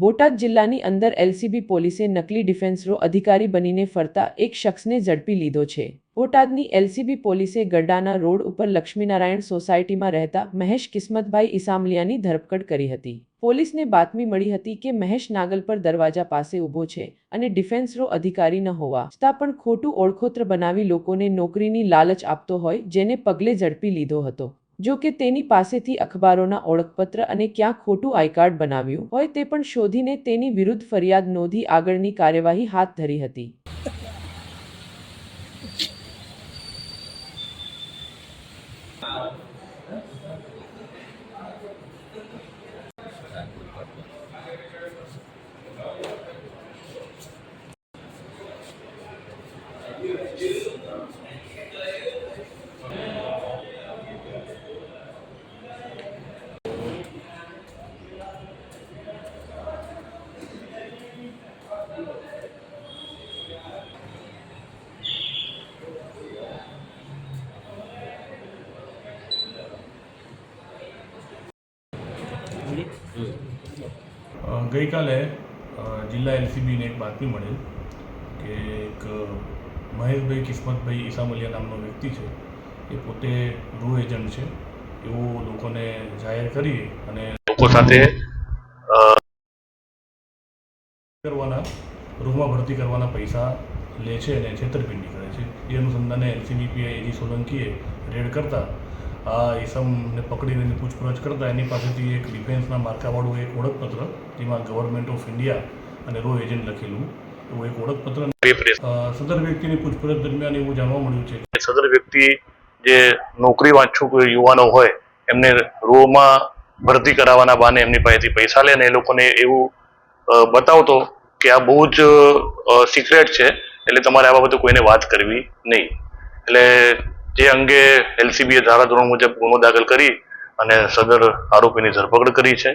બોટાદ જિલ્લાની અંદર એલસીબી પોલીસે નકલી ડિફેન્સ રો અધિકારી બનીને ફરતા એક શખ્સને ઝડપી લીધો છે. બોટાદની એલસીબી પોલીસે ગરડાના રોડ ઉપર લક્ષ્મીનારાયણ સોસાયટીમાં રહેતા મહેશ કિસ્મતભાઈ ઇસામલિયાની ધરપકડ કરી હતી. પોલીસને બાતમી મળી હતી કે મહેશ નાગલ પર દરવાજા પાસે ઊભો છે અને ડિફેન્સ રો અધિકારી ન હોવા છતાં પણ ખોટું ઓળખોત્ર બનાવી લોકોને નોકરીની લાલચ આપતો હોય જેને પગલે ઝડપી લીધો હતો. જો કે તેની પાસેથી અખબારોના ઓળખપત્ર અને ક્યાં ખોટું આઈ કાર્ડ બનાવ્યું હોય તે પણ શોધીને તેની વિરુદ્ધ ફરિયાદ નોંધી આગળની કાર્યવાહી હાથ ધરી હતી. ગઈકાલે જિલ્લા એલસીબીને એક બાતમી મળેલ કે એક મહેશભાઈ કિસ્મતભાઈ ઈસામલિયા નામનો વ્યક્તિ છે. એ પોતે રૂ એજન્ટ છે. એવું લોકોને જાહેર કરી અને લોકો સાથે કરવાના રૂમમાં ભરતી કરવાના પૈસા લે છે અને છેતરપિંડી કરે છે. એ અનુસંધાને એલસીબી પીઆઈ એજી સોલંકીએ રેડ કરતા આ ઈસમને પકડીને એની પૂછપરછ કરતા એની પાસેથી એક ડિફેન્સના માર્કાવાળું એક ઓળખપત્ર, જેમાં ગવર્મેન્ટ ઓફ ઇન્ડિયા અને રો એજન્ટ લખેલું, એવું એક ઓળખપત્ર. સદર વ્યક્તિની પૂછપરછ દરમિયાન એવું જાણવા મળ્યું છે સદર વ્યક્તિ જે નોકરી વાંચુક યુવાનો હોય, એમને રોમાં ભરતી કરાવવાના બહાને એમની પાસેથી પૈસા લે અને એ લોકોને એવું બતાવતો કે આ બહુ જ સિક્રેટ છે, એટલે તમારે આ બાબતે કોઈને વાત કરવી નહીં. એટલે જે અંગે એલસીબીએ ધારાધોરણ મુજબ ગુનો દાખલ કરી અને સદર આરોપીની ધરપકડ કરી છે.